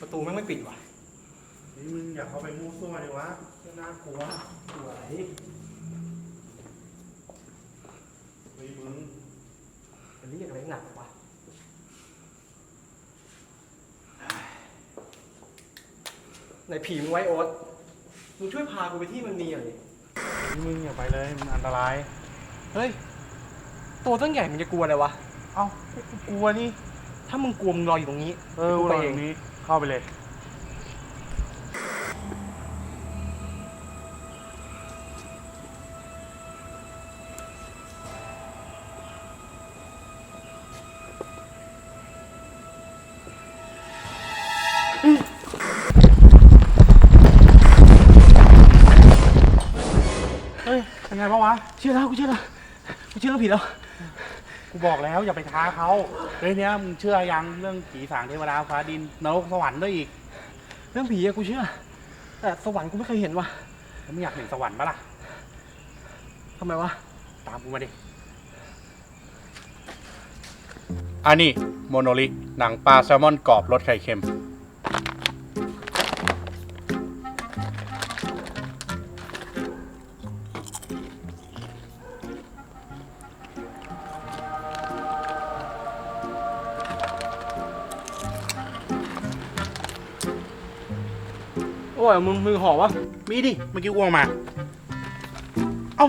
ประตูแม่งไม่ปิดว่ะนี่มึงอย่าเข้าไปมั่วซั่วเลยวะน่ากลัวสวยเฮ้ยมึงจะเรียกอะไรหนักวะในผีมึงไว้โอ๊ตมึงช่วยพากูไปที่มันมีหน่อยดินี่มึงอย่าไปเลย มันอันตราย เฮ้ย ตัวตั้งใหญ่มึงจะกลัวอะไรวะ เอ้ากูกลัวนี่ ถ้ามึงกลัวมึงรออยู่ตรงนี้เออกูเราไปอเองย่างนี้ เข้าไปเลยเฮ้ยเป็นไงบ้างวะเชื่อแล้วกูเชื่อแล้วกูเชื่อเรื่องผีแล้ว กูบอกแล้วอย่าไปท้าเขาเฮ้ยเนี้ยมึงเชื่อยังเรื่องผีสางเทวดาฟ้าดินนรกสวรรค์ด้วยอีกเรื่องผีอะกูเชื่อ แต่สวรรค์กูไม่เคยเห็นว่ะแล้วมึงอยากเห็นสวรรค์ปะล่ะ ทำไมวะ ตามกูมาดิ อันนี้โมโนลิหนังปลาแซลมอนกรอบรสไข่เค็ม โอ้ยมึงมือห่อวะมีดิ เมื่อกี้อ้วงมา เอ้า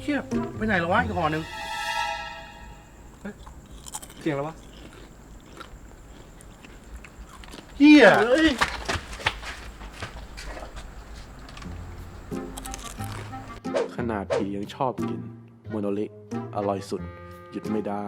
เชี่ยไปไหนแล้ววะอีกห่อหนึ่งเสียงแล้ววะเฮียเฮ้ยขนาดผียังชอบกินโมโนลิอร่อยสุด หยุดไม่ได้